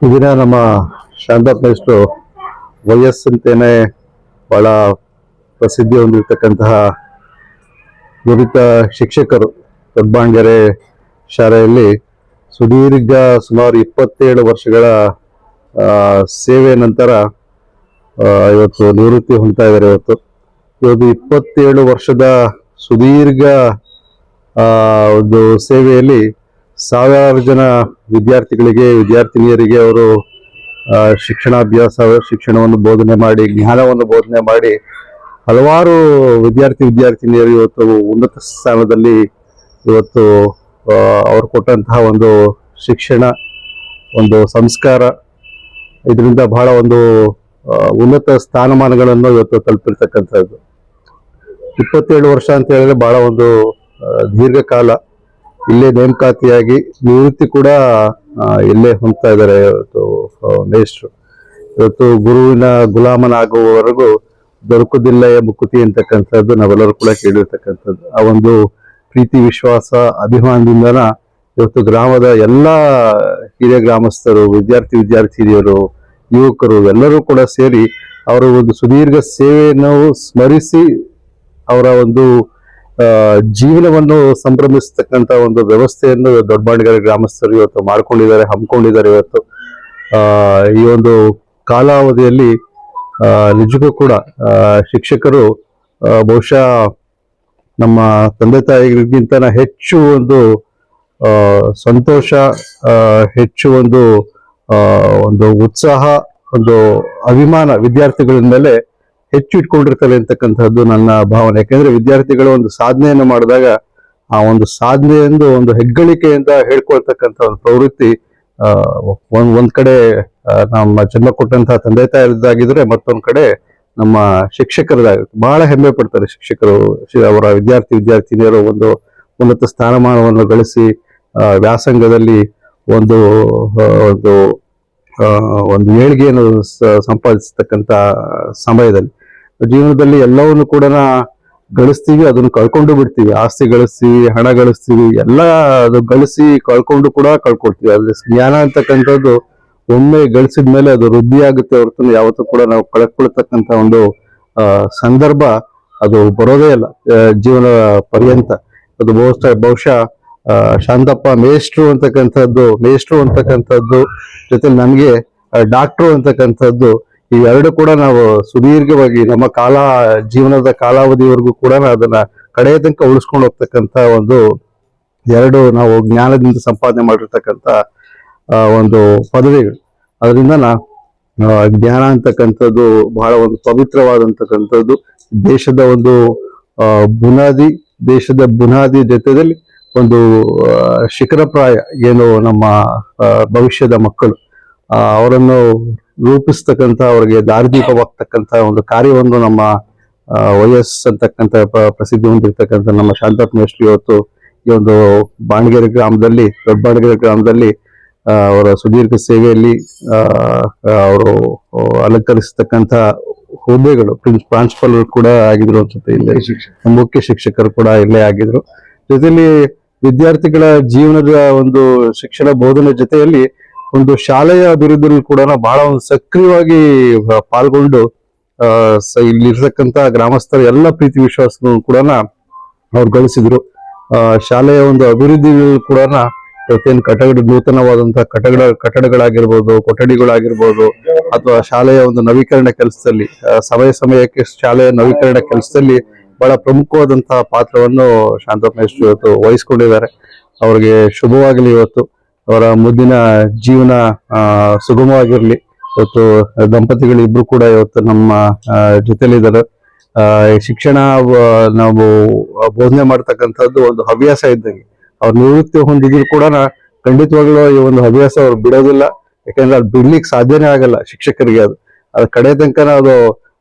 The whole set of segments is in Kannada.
ದಿನ ನಮ್ಮ ಶಾಂತಾ ಮೇಷ್ಟ್ರು ವಯಸ್ಸಂತೇನೆ ಬಹಳ ಪ್ರಸಿದ್ಧಿ ಹೊಂದಿರತಕ್ಕಂತಹ ನುರಿತ ಶಿಕ್ಷಕರು. ದೊಡ್ಡಬಾಣ್ಗೆರೆ ಶಾಲೆಯಲ್ಲಿ ಸುದೀರ್ಘ ಸುಮಾರು ಇಪ್ಪತ್ತೇಳು ವರ್ಷಗಳ ಸೇವೆ ನಂತರ ಇವತ್ತು ನಿವೃತ್ತಿ ಹೊಂದ್ತಾ ಇದ್ದಾರೆ ಇವತ್ತು. ಇವತ್ತು ಇಪ್ಪತ್ತೇಳು ವರ್ಷದ ಸುದೀರ್ಘ ಒಂದು ಸೇವೆಯಲ್ಲಿ ಸಾವಿರಾರು ಜನ ವಿದ್ಯಾರ್ಥಿಗಳಿಗೆ, ವಿದ್ಯಾರ್ಥಿನಿಯರಿಗೆ ಅವರು ಶಿಕ್ಷಣಾಭ್ಯಾಸ, ಶಿಕ್ಷಣವನ್ನು ಬೋಧನೆ ಮಾಡಿ, ಜ್ಞಾನವನ್ನು ಬೋಧನೆ ಮಾಡಿ ಹಲವಾರು ವಿದ್ಯಾರ್ಥಿ, ವಿದ್ಯಾರ್ಥಿನಿಯರು ಇವತ್ತು ಉನ್ನತ ಸ್ಥಾನದಲ್ಲಿ ಇವತ್ತು ಅವರು ಕೊಟ್ಟಂತಹ ಒಂದು ಶಿಕ್ಷಣ, ಒಂದು ಸಂಸ್ಕಾರ, ಇದರಿಂದ ಬಹಳ ಒಂದು ಉನ್ನತ ಸ್ಥಾನಮಾನಗಳನ್ನು ಇವತ್ತು ತಲುಪಿರ್ತಕ್ಕಂಥದ್ದು. ಇಪ್ಪತ್ತೇಳು ವರ್ಷ ಅಂತ ಹೇಳಿದ್ರೆ ಬಹಳ ಒಂದು ದೀರ್ಘಕಾಲ. ಇಲ್ಲೇ ನೇಮಕಾತಿಯಾಗಿ ನಿವೃತ್ತಿ ಕೂಡ ಇಲ್ಲೇ ಹೊಂದ್ತಾ ಇದ್ದಾರೆ ಇವತ್ತು ಮೇಷ್ಟ್ರು. ಇವತ್ತು ಗುರುವಿನ ಗುಲಾಮನಾಗುವವರೆಗೂ ದೊರಕುದಿಲ್ಲ ಮುಕುತಿ ಅಂತಕ್ಕಂಥದ್ದು ನಾವೆಲ್ಲರೂ ಕೂಡ ಕೇಳಿರ್ತಕ್ಕಂಥದ್ದು. ಆ ಒಂದು ಪ್ರೀತಿ, ವಿಶ್ವಾಸ, ಅಭಿಮಾನದಿಂದನ ಇವತ್ತು ಗ್ರಾಮದ ಎಲ್ಲ ಹಿರಿಯ ಗ್ರಾಮಸ್ಥರು, ವಿದ್ಯಾರ್ಥಿ, ವಿದ್ಯಾರ್ಥಿನಿಯರು, ಯುವಕರು ಎಲ್ಲರೂ ಕೂಡ ಸೇರಿ ಅವರ ಒಂದು ಸುದೀರ್ಘ ಸೇವೆಯನ್ನು ಸ್ಮರಿಸಿ ಅವರ ಒಂದು ಜೀವನವನ್ನು ಸಂಭ್ರಮಿಸ್ತಕ್ಕಂಥ ಒಂದು ವ್ಯವಸ್ಥೆಯನ್ನು ದೊಡ್ಡಬಾಣಿಗೆರೆ ಗ್ರಾಮಸ್ಥರು ಇವತ್ತು ಮಾಡ್ಕೊಂಡಿದ್ದಾರೆ, ಹಮ್ಮಿಕೊಂಡಿದ್ದಾರೆ ಇವತ್ತು. ಈ ಒಂದು ಕಾಲಾವಧಿಯಲ್ಲಿ ನಿಜಕ್ಕೂ ಕೂಡ ಶಿಕ್ಷಕರು ಬಹುಶಃ ನಮ್ಮ ತಂದೆ ತಾಯಿಗಳಿಗಿಂತ ಹೆಚ್ಚು ಒಂದು ಸಂತೋಷ ಹೆಚ್ಚು ಒಂದು ಒಂದು ಉತ್ಸಾಹ, ಒಂದು ಅಭಿಮಾನ ವಿದ್ಯಾರ್ಥಿಗಳ ಮೇಲೆ ಹೆಚ್ಚು ಇಟ್ಕೊಂಡಿರ್ತಾರೆ ಅಂತಕ್ಕಂಥದ್ದು ನನ್ನ ಭಾವನೆ. ಯಾಕೆಂದ್ರೆ ವಿದ್ಯಾರ್ಥಿಗಳು ಒಂದು ಸಾಧನೆಯನ್ನು ಮಾಡಿದಾಗ ಆ ಒಂದು ಸಾಧನೆ ಎಂದು ಒಂದು ಹೆಗ್ಗಳಿಕೆಯಿಂದ ಹೇಳ್ಕೊಳ್ತಕ್ಕಂಥ ಒಂದು ಪ್ರವೃತ್ತಿ ಒಂದು, ಒಂದ್ ಕಡೆ ನಮ್ಮ ಜನ್ಮ ಕೊಟ್ಟಂತಹ ತಂದೆ ತಾಯಿದಾಗಿದ್ರೆ ಮತ್ತೊಂದ್ ಕಡೆ ನಮ್ಮ ಶಿಕ್ಷಕರದಾಗುತ್ತೆ ಬಹಳ ಹೆಮ್ಮೆ ಪಡ್ತಾರೆ ಶಿಕ್ಷಕರು ಅವರ ವಿದ್ಯಾರ್ಥಿ, ವಿದ್ಯಾರ್ಥಿನಿಯರು ಒಂದು ಉನ್ನತ ಸ್ಥಾನಮಾನವನ್ನು ಗಳಿಸಿ ವ್ಯಾಸಂಗದಲ್ಲಿ ಒಂದು ಒಂದು ಒಂದು ಏಳಿಗೆಯನ್ನು ಸಂಪಾದಿಸತಕ್ಕಂತ ಸಮಯದಲ್ಲಿ. ಜೀವನದಲ್ಲಿ ಎಲ್ಲವನ್ನು ಕೂಡ ಗಳಿಸ್ತೀವಿ, ಅದನ್ನು ಕಳ್ಕೊಂಡು ಬಿಡ್ತೀವಿ. ಆಸ್ತಿ ಗಳಿಸ್ತೀವಿ, ಹಣ ಗಳಿಸ್ತೀವಿ, ಎಲ್ಲ ಅದು ಗಳಿಸಿ ಕಳ್ಕೊಂಡು ಕೂಡ ಕಳ್ಕೊಳ್ತೀವಿ. ಅದ್ರ ಜ್ಞಾನ ಅಂತಕ್ಕಂಥದ್ದು ಒಮ್ಮೆ ಗಳಿಸಿದ ಮೇಲೆ ಅದು ವೃದ್ಧಿ ಆಗುತ್ತೆ ಹೊರತು ಯಾವತ್ತೂ ಕೂಡ ನಾವು ಕಳ್ಕೊಳ್ತಕ್ಕಂಥ ಒಂದು ಸಂದರ್ಭ ಅದು ಬರೋದೇ ಇಲ್ಲ ಜೀವನ ಪರ್ಯಂತ. ಅದು ಬಹುಶಃ ಬಹುಶಃ ಶಾಂತಪ್ಪ ಮೇಷ್ಟ್ರು ಅಂತಕ್ಕಂಥದ್ದು ಮೇಷ್ಟ್ರು ಅಂತಕ್ಕಂಥದ್ದು ಜೊತೆ ನನಗೆ ಡಾಕ್ಟ್ರು ಅಂತಕ್ಕಂಥದ್ದು ಇವೆರಡು ಕೂಡ ನಾವು ಸುದೀರ್ಘವಾಗಿ ನಮ್ಮ ಕಾಲ, ಜೀವನದ ಕಾಲಾವಧಿವರೆಗೂ ಕೂಡ ಅದನ್ನ ಕಡೆಯ ತನಕ ಉಳಿಸ್ಕೊಂಡು ಹೋಗ್ತಕ್ಕಂತ ಒಂದು ಎರಡು ನಾವು ಜ್ಞಾನದಿಂದ ಸಂಪಾದನೆ ಮಾಡಿರ್ತಕ್ಕಂಥ ಒಂದು ಪದವಿಗಳು. ಅದರಿಂದ ಜ್ಞಾನ ಅಂತಕ್ಕಂಥದ್ದು ಬಹಳ ಒಂದು ಪವಿತ್ರವಾದಂತಕ್ಕಂಥದ್ದು. ದೇಶದ ಒಂದು ಬುನಾದಿ, ದೇಶದ ಬುನಾದಿ ಜೊತೆಯಲ್ಲಿ ಒಂದು ಶಿಖರಪ್ರಾಯ, ಏನು ನಮ್ಮ ಭವಿಷ್ಯದ ಮಕ್ಕಳು. ಅವರನ್ನು ರೂಪಿಸ್ತಕ್ಕಂಥ ಅವರಿಗೆ ದಾರಿದೀಪವಾಗ್ತಕ್ಕಂಥ ಒಂದು ಕಾರ್ಯವನ್ನು ನಮ್ಮ ವಯಸ್ ಅಂತಕ್ಕಂಥ ಪ್ರ- ಪ್ರಸಿದ್ಧಿ ಹೊಂದಿರತಕ್ಕಂಥ ನಮ್ಮ ಶಾಂತಪ್ಪ ಮೇಷ್ಟ್ರಿ ಇವತ್ತು ಈ ಒಂದು ಬಾಣಗೆರೆ ಗ್ರಾಮದಲ್ಲಿ ದೊಡ್ಡ ಬಾಣಗೆರೆ ಗ್ರಾಮದಲ್ಲಿ ಅವರ ಸುದೀರ್ಘ ಸೇವೆಯಲ್ಲಿ ಅವರು ಅಲಂಕರಿಸತಕ್ಕಂಥ ಹುದ್ದೆಗಳು ಪ್ರಿನ್ಸ್ ಪ್ರಾನ್ಸಿಪಲ್ ಕೂಡ ಆಗಿದ್ರು ಅನ್ಸುತ್ತೆ ಇಲ್ಲೇ. ಮುಖ್ಯ ಶಿಕ್ಷಕರು ಕೂಡ ಇಲ್ಲೇ ಆಗಿದ್ರು. ಜೊತೆಯಲ್ಲಿ ವಿದ್ಯಾರ್ಥಿಗಳ ಜೀವನದ ಒಂದು ಶಿಕ್ಷಣ ಬೋಧನೆ ಜೊತೆಯಲ್ಲಿ ಒಂದು ಶಾಲೆಯ ಅಭಿವೃದ್ಧಿಯಲ್ಲಿ ಕೂಡ ಬಹಳ ಒಂದು ಸಕ್ರಿಯವಾಗಿ ಪಾಲ್ಗೊಂಡು ಇಲ್ಲಿರ್ತಕ್ಕಂತ ಗ್ರಾಮಸ್ಥರ ಎಲ್ಲ ಪ್ರೀತಿ ವಿಶ್ವಾಸಗಳು ಕೂಡ ಅವ್ರು ಗಳಿಸಿದ್ರು. ಶಾಲೆಯ ಒಂದು ಅಭಿವೃದ್ಧಿ ಕೂಡ ಪ್ರತಿಯೊಂದು ಕಟ್ಟಡ ನೂತನವಾದಂತಹ ಕಟ್ಟಡ, ಕಟ್ಟಡಗಳಾಗಿರ್ಬೋದು, ಕೊಠಡಿಗಳಾಗಿರ್ಬೋದು, ಅಥವಾ ಶಾಲೆಯ ಒಂದು ನವೀಕರಣ ಕೆಲಸದಲ್ಲಿ ಸಮಯ ಸಮಯಕ್ಕೆ ಶಾಲೆಯ ನವೀಕರಣ ಕೆಲಸದಲ್ಲಿ ಬಹಳ ಪ್ರಮುಖವಾದಂತಹ ಪಾತ್ರವನ್ನು ಶಾಂತಪ್ಪ ಇವತ್ತು ವಹಿಸ್ಕೊಂಡಿದ್ದಾರೆ. ಅವರಿಗೆ ಶುಭವಾಗಲಿ ಇವತ್ತು. ಅವರ ಮುಂದಿನ ಜೀವನ ಸುಗಮವಾಗಿರಲಿ. ಇವತ್ತು ದಂಪತಿಗಳು ಇಬ್ರು ಕೂಡ ಇವತ್ತು ನಮ್ಮ ಜೊತೆಲಿದ್ದಾರೆ. ಶಿಕ್ಷಣ ನಾವು ಬೋಧನೆ ಮಾಡ್ತಕ್ಕಂಥದ್ದು ಒಂದು ಹವ್ಯಾಸ ಇದ್ದಂಗೆ. ಅವ್ರ ನಿವೃತ್ತಿ ಹೊಂದಿದ್ರು ಕೂಡ ಖಂಡಿತವಾಗ್ಲೂ ಈ ಒಂದು ಹವ್ಯಾಸ ಅವ್ರು ಬಿಡೋದಿಲ್ಲ. ಯಾಕಂದ್ರೆ ಅದು ಬಿಡ್ಲಿಕ್ಕೆ ಸಾಧ್ಯನೇ ಆಗಲ್ಲ ಶಿಕ್ಷಕರಿಗೆ ಅದು. ಅದ್ರ ಕಡೆ ತನಕ ಅದು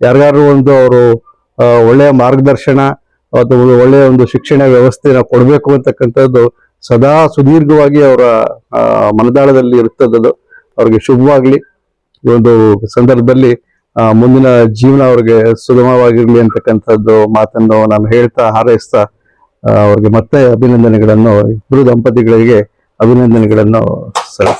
ಯಾರಿಗಾರು ಒಂದು ಅವರು ಒಳ್ಳೆಯ ಮಾರ್ಗದರ್ಶನ ಅಥವಾ ಒಳ್ಳೆಯ ಒಂದು ಶಿಕ್ಷಣ ವ್ಯವಸ್ಥೆನ ಕೊಡಬೇಕು ಅಂತಕ್ಕಂಥದ್ದು ಸದಾ ಸುದೀರ್ಘವಾಗಿ ಅವರ ಮನದಾಳದಲ್ಲಿ ಇರ್ತದದು ಅವ್ರಿಗೆ ಶುಭವಾಗಲಿ. ಈ ಒಂದು ಸಂದರ್ಭದಲ್ಲಿ ಮುಂದಿನ ಜೀವನ ಅವ್ರಿಗೆ ಸುಗಮವಾಗಿರ್ಲಿ ಅಂತಕ್ಕಂಥದ್ದು ಮಾತನ್ನು ನಾನು ಹೇಳ್ತಾ, ಹಾರೈಸ್ತಾ ಅವ್ರಿಗೆ ಮತ್ತೆ ಅಭಿನಂದನೆಗಳನ್ನು ಇಬ್ಬರು ದಂಪತಿಗಳಿಗೆ ಅಭಿನಂದನೆಗಳನ್ನು ಸರಿ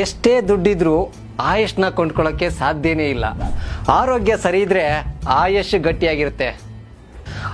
ಎಷ್ಟೇ ದುಡ್ಡಿದ್ರು ಆಯುಷ್ನ ಕೊಂಡ್ಕೊಳ್ಳೋಕ್ಕೆ ಸಾಧ್ಯನೇ ಇಲ್ಲ. ಆರೋಗ್ಯ ಸರಿ ಇದ್ರೆ ಆಯುಷ್ ಗಟ್ಟಿಯಾಗಿರುತ್ತೆ.